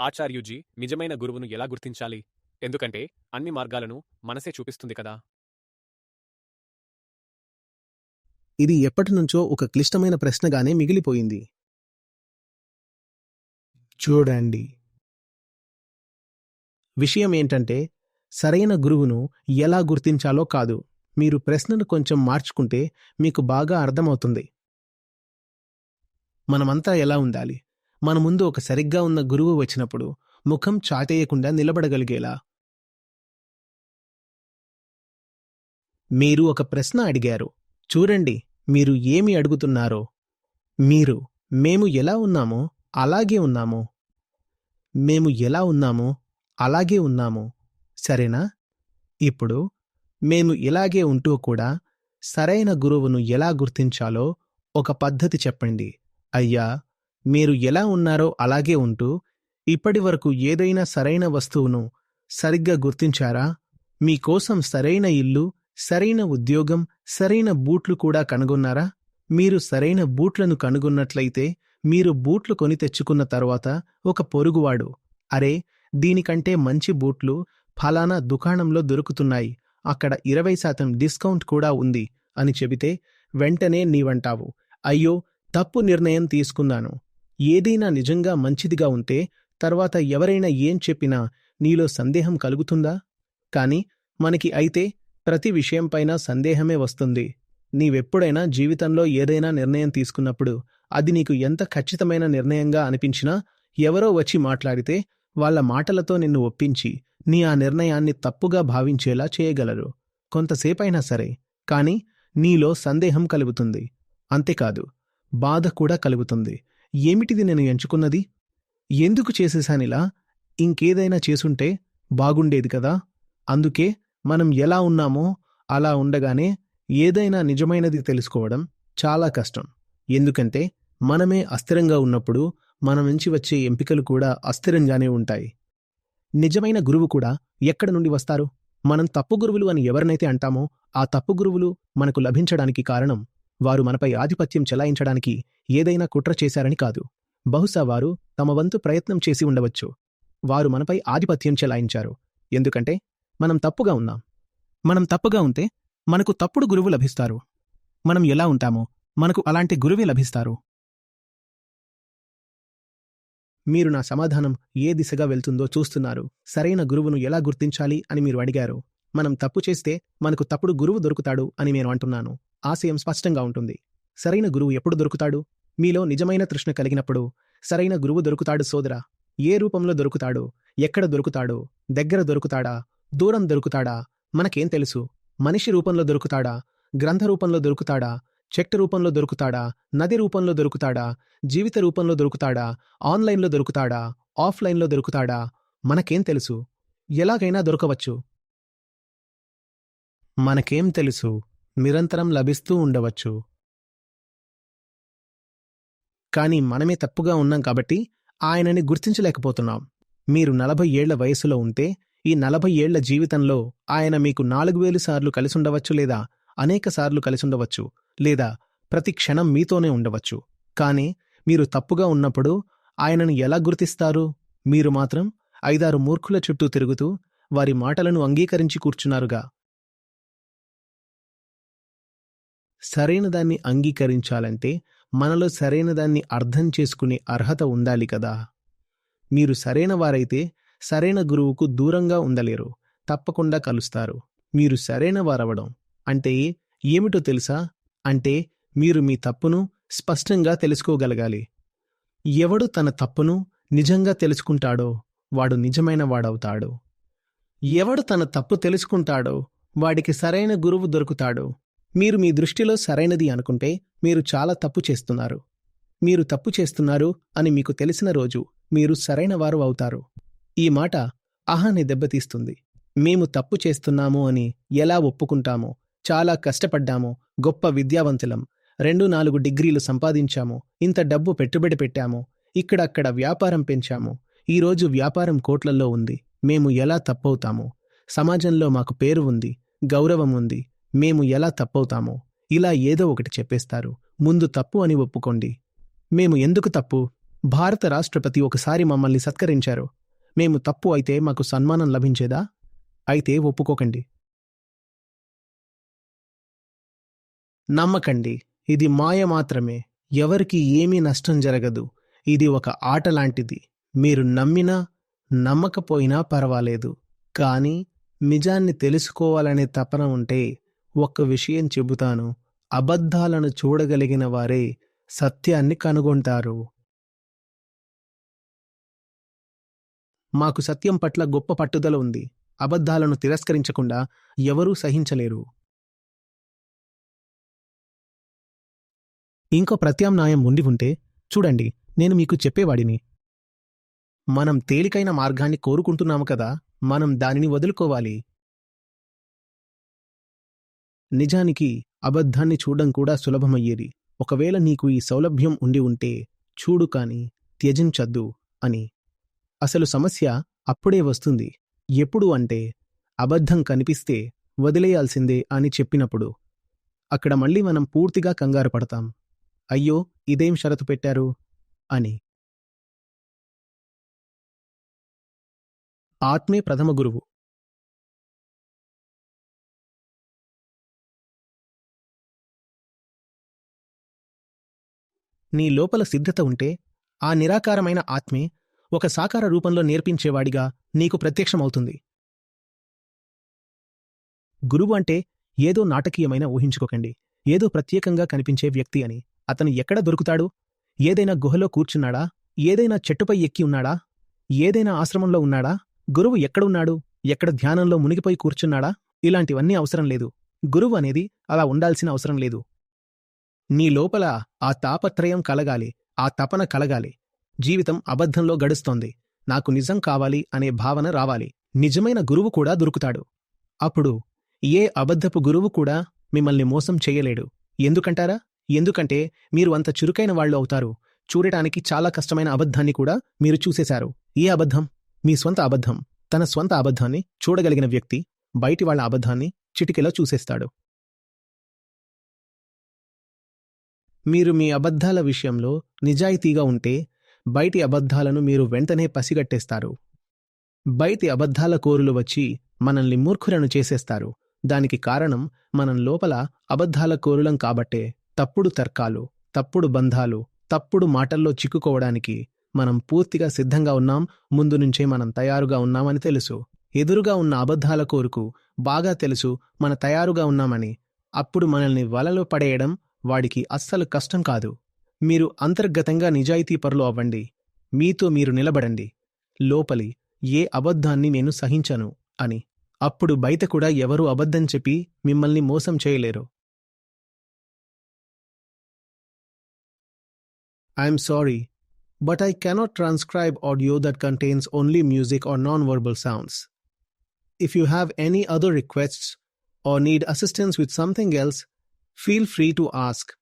ఆచార్యుజీ నిజమైన గురువును ఎలా గుర్తించాలి? ఎందుకంటే అన్ని మార్గాలను మనసే చూపిస్తుంది కదా. ఇది ఎప్పటినుంచో ఒక క్లిష్టమైన ప్రశ్నగానే మిగిలిపోయింది. చూడండి. విషయం ఏంటంటే సరైన గురువును ఎలా గుర్తించాలో కాదు. మీరు ప్రశ్నను కొంచెం మార్చుకుంటే మీకు బాగా అర్థమవుతుంది. మనమంతా ఎలా ఉండాలి? మన ముందు ఒక సరిగ్గా ఉన్న గురువు వచ్చినప్పుడు ముఖం చాటేయకుండా నిలబడగలిగేలా. మీరు ఒక ప్రశ్న అడిగారు. చూడండి మీరు ఏమి అడుగుతున్నారో. మీరు మేము ఎలా ఉన్నామో అలాగే ఉన్నాము. మేము ఎలా ఉన్నామో అలాగే ఉన్నాము. సరేనా? ఇప్పుడు మేము ఇలాగే ఉంటూ కూడా సరైన గురువును ఎలా గుర్తించాలో ఒక పద్ధతి చెప్పండి. అయ్యా మీరు ఎలా ఉన్నారో అలాగే ఉంటూ ఇప్పటి వరకు ఏదైనా సరైన వస్తువును సరిగ్గా గుర్తించారా? మీకోసం సరైన ఇల్లు సరైన ఉద్యోగం సరైన బూట్లు కూడా కనుగొన్నారా? మీరు సరైన బూట్లను కనుగొన్నట్లయితే మీరు బూట్లు కొని తెచ్చుకున్న తర్వాత ఒక పొరుగువాడు అరే దీనికంటే మంచి బూట్లు ఫలానా దుకాణంలో దొరుకుతున్నాయి అక్కడ ఇరవై శాతం డిస్కౌంట్ కూడా ఉంది అని చెబితే వెంటనే నీవంటావు అయ్యో తప్పు నిర్ణయం తీసుకున్నాను. ఏదైనా నిజంగా మంచిదిగా ఉంటే తర్వాత ఎవరైనా ఏం చెప్పినా నీలో సందేహం కలుగుతుందా? కాని మనకి అయితే ప్రతి విషయంపైన సందేహమే వస్తుంది. నీవెప్పుడైనా జీవితంలో ఏదైనా నిర్ణయం తీసుకున్నప్పుడు అది నీకు ఎంత ఖచ్చితమైన నిర్ణయంగా అనిపించినా ఎవరో వచ్చి మాట్లాడితే వాళ్ళ మాటలతో నిన్ను ఒప్పించి నీ ఆ నిర్ణయాన్ని తప్పుగా భావించేలా చేయగలరు. కొంతసేపైనా సరే కాని నీలో సందేహం కలుగుతుంది. అంతేకాదు బాధ కూడా కలుగుతుంది. ఏమిటిది నేను ఎంచుకున్నది? ఎందుకు చేసేశానిలా ఇంకేదైనా చేసుంటే బాగుండేది కదా? అందుకే మనం ఎలా ఉన్నామో అలా ఉండగానే ఏదైనా నిజమైనది తెలుసుకోవడం చాలా కష్టం. ఎందుకంటే మనమే అస్థిరంగా ఉన్నప్పుడు మన నుంచి వచ్చే ఎంపికలు కూడా అస్థిరంగానే ఉంటాయి. నిజమైన గురువు కూడా ఎక్కడ నుండి వస్తారు? మనం తప్పు గురువులు అని ఎవరినైతే అంటామో ఆ తప్పు గురువులు మనకు లభించడానికి కారణం వారు మనపై ఆధిపత్యం చెలాయించడానికి ఏదైనా కుట్ర చేశారని కాదు. బహుశా వారు తమ వంతు ప్రయత్నం చేసి ఉండవచ్చు. వారు మనపై ఆధిపత్యం చెలాయించారు. ఎందుకంటే మనం తప్పుగా ఉన్నాం. మనం తప్పుగా ఉంటే మనకు తప్పుడు గురువు లభిస్తారు. మనం ఎలా ఉంటామో మనకు అలాంటి గురువే లభిస్తారు. మీరు నా సమాధానం ఏ దిశగా వెళ్తుందో చూస్తున్నారు. సరైన గురువును ఎలా గుర్తించాలి అని మీరు అడిగారు. మనం తప్పు చేస్తే మనకు తప్పుడు గురువు దొరుకుతాడు అని నేను అంటున్నాను. ఆశయం స్పష్టంగా ఉంటుంది. సరైన గురువు ఎప్పుడు దొరుకుతాడు? మీలో నిజమైన తృష్ణ కలిగినప్పుడు సరైన గురువు దొరుకుతాడు సోదరా. ఏ రూపంలో దొరుకుతాడు? ఎక్కడ దొరుకుతాడు? దగ్గర దొరుకుతాడా? దూరం దొరుకుతాడా? మనకేం తెలుసు? మనిషి రూపంలో దొరుకుతాడా? గ్రంథ రూపంలో దొరుకుతాడా? చెట్టు రూపంలో దొరుకుతాడా? నది రూపంలో దొరుకుతాడా? జీవిత రూపంలో దొరుకుతాడా? ఆన్లైన్లో దొరుకుతాడా? ఆఫ్లైన్లో దొరుకుతాడా? మనకేం తెలుసు? ఎలాగైనా దొరకవచ్చు. మనకేం తెలుసు? నిరంతరం లభిస్తూ ఉండవచ్చు. కానీ మనమే తప్పుగా ఉన్నాం కాబట్టి ఆయనని గుర్తించలేకపోతున్నాం. మీరు నలభై ఏళ్ళ వయసులో ఉంటే ఈ నలభై ఏళ్ళ జీవితంలో ఆయన మీకు నాలుగు వేలు సార్లు కలిసుండవచ్చు లేదా అనేక సార్లు కలిసుండవచ్చు లేదా ప్రతి క్షణం మీతోనే ఉండవచ్చు. కానీ మీరు తప్పుగా ఉన్నప్పుడు ఆయనను ఎలా గుర్తిస్తారు? మీరు మాత్రం ఐదారు మూర్ఖుల చుట్టూ తిరుగుతూ వారి మాటలను అంగీకరించి కూర్చున్నారుగా. సరైన దాన్ని అంగీకరించాలంటే మనలో సరైన దాన్ని అర్థం చేసుకునే అర్హత ఉండాలి కదా. మీరు సరైన వారైతే సరైన గురువుకు దూరంగా ఉండలేరు తప్పకుండా కలుస్తారు. మీరు సరైన వారవడం అంటే ఏమిటో తెలుసా? అంటే మీరు మీ తప్పును స్పష్టంగా తెలుసుకోగలగాలి. ఎవడు తన తప్పును నిజంగా తెలుసుకుంటాడో వాడు నిజమైన వాడవుతాడు. ఎవడు తన తప్పు తెలుసుకుంటాడో వాడికి సరైన గురువు దొరుకుతాడు. మీరు మీ దృష్టిలో సరైనది అనుకుంటే మీరు చాలా తప్పు చేస్తున్నారు. మీరు తప్పు చేస్తున్నారు అని మీకు తెలిసిన రోజు మీరు సరైన వారు అవుతారు. ఈ మాట అహాన్ని దెబ్బతీస్తుంది. మేము తప్పు చేస్తున్నాము అని ఎలా ఒప్పుకుంటామో చాలా కష్టపడ్డామో గొప్ప విద్యావంతులం రెండు నాలుగు డిగ్రీలు సంపాదించాము ఇంత డబ్బు పెట్టుబడి పెట్టాము ఇక్కడక్కడ వ్యాపారం పెంచాము ఈరోజు వ్యాపారం కోట్లల్లో ఉంది మేము ఎలా తప్పవుతాము? సమాజంలో మాకు పేరు ఉంది గౌరవం ఉంది మేము ఎలా తప్పవుతామో ఇలా ఏదో ఒకటి చెప్పేస్తారు. ముందు తప్పు అని ఒప్పుకోండి. మేము ఎందుకు తప్పు? భారత రాష్ట్రపతి ఒకసారి మమ్మల్ని సత్కరించారు. మేము తప్పు అయితే మాకు సన్మానం లభించేదా? అయితే ఒప్పుకోకండి. నమ్మకండి. ఇది మాయ మాత్రమే. ఎవరికి ఏమీ నష్టం జరగదు. ఇది ఒక ఆట లాంటిది. మీరు నమ్మినా నమ్మకపోయినా పర్వాలేదు. కానీ నిజాన్ని తెలుసుకోవాలనే తపన ఉంటే ఒక్క విషయం చెబుతాను. అబద్ధాలను చూడగలిగిన వారే సత్యాన్ని కనుగొంటారు. మాకు సత్యం పట్ల గొప్ప పట్టుదల ఉంది. అబద్ధాలను తిరస్కరించకుండా ఎవరూ సహించలేరు. ఇంకో ప్రత్యామ్నాయం ఉండి ఉంటే చూడండి నేను మీకు చెప్పేవాడిని. మనం తేలికైన మార్గాన్ని కోరుకుంటున్నాము కదా మనం దానిని వదులుకోవాలి. నిజానికి అబద్ధాన్ని చూడడం కూడా సులభమయ్యేది. ఒకవేళ నీకు ఈ సౌలభ్యం ఉండి ఉంటే చూడు కాని త్యజించద్దు అని. అసలు సమస్య అప్పుడే వస్తుంది. ఎప్పుడు అంటే అబద్ధం కనిపిస్తే వదిలేయాల్సిందే అని చెప్పినప్పుడు. అక్కడ మళ్ళీ మనం పూర్తిగా కంగారు పడతాం. అయ్యో ఇదేం షరతు పెట్టారు? అని. ఆత్మే ప్రథమ గురువు. నీ లోపల సిద్ధత ఉంటే ఆ నిరాకారమైన ఆత్మే ఒక సాకార రూపంలో నేర్పించేవాడిగా నీకు ప్రత్యక్షమవుతుంది. గురువు అంటే ఏదో నాటకీయమైన ఊహించుకోకండి. ఏదో ప్రత్యేకంగా కనిపించే వ్యక్తి అని. అతను ఎక్కడ దొరుకుతాడు? ఏదైనా గుహలో కూర్చున్నాడా? ఏదైనా చెట్టుపై ఎక్కి ఉన్నాడా? ఏదైనా ఆశ్రమంలో ఉన్నాడా? గురువు ఎక్కడున్నాడు? ఎక్కడ ధ్యానంలో మునిగిపోయి కూర్చున్నాడా? ఇలాంటివన్నీ అవసరం లేదు. గురువు అనేది అలా ఉండాల్సిన అవసరం లేదు. నీ లోపల ఆ తాపత్రయం కలగాలి ఆ తపన కలగాలి. జీవితం అబద్ధంలో గడుస్తోంది. నాకు నిజం కావాలి అనే భావన రావాలి. నిజమైన గురువు కూడా దొరుకుతాడు. అప్పుడు ఏ అబద్ధపు గురువు కూడా మిమ్మల్ని మోసం చెయ్యలేడు ఎందుకంటారా? ఎందుకంటే మీరు అంత చురుకైన వాళ్ళు అవుతారు. చూడటానికి చాలా కష్టమైన అబద్ధాన్ని కూడా మీరు చూసేశారు. ఏ అబద్ధం? మీ స్వంత అబద్ధం. తన స్వంత అబద్ధాన్ని చూడగలిగిన వ్యక్తి బయటి వాళ్ళ అబద్ధాన్ని చిటికెలో చూసేస్తాడు. మీరు మీ అబద్ధాల విషయంలో నిజాయితీగా ఉంటే బయటి అబద్ధాలను మీరు వెంటనే పసిగట్టేస్తారు. బయటి అబద్ధాల కోరులు వచ్చి మనల్ని మూర్ఖులను చేసేస్తారు. దానికి కారణం మనం లోపల అబద్ధాల కోరులం కాబట్టే తప్పుడు తర్కాలు తప్పుడు బంధాలు తప్పుడు మాటల్లో చిక్కుకోవడానికి మనం పూర్తిగా సిద్ధంగా ఉన్నాం ముందు నుంచే మనం తయారుగా ఉన్నామని తెలుసు. ఎదురుగా ఉన్న అబద్ధాల కోరుకు బాగా తెలుసు మన తయారుగా ఉన్నామని అప్పుడు మనల్ని వలలో పడేయడం వాడికి అస్సలు కష్టం కాదు. మీరు అంతర్గతంగా నిజాయితీపరులు అవ్వండి. మీతో మీరు నిలబడండి. లోపలి ఏ అబద్ధాన్ని నేను సహించను అని. అప్పుడు బయట కూడా ఎవరూ అబద్ధం చెప్పి మిమ్మల్ని మోసం చేయలేరు. I'm sorry but I cannot transcribe audio that contains only music or non verbal sounds. If you have any other requests or need assistance with something else feel free to ask.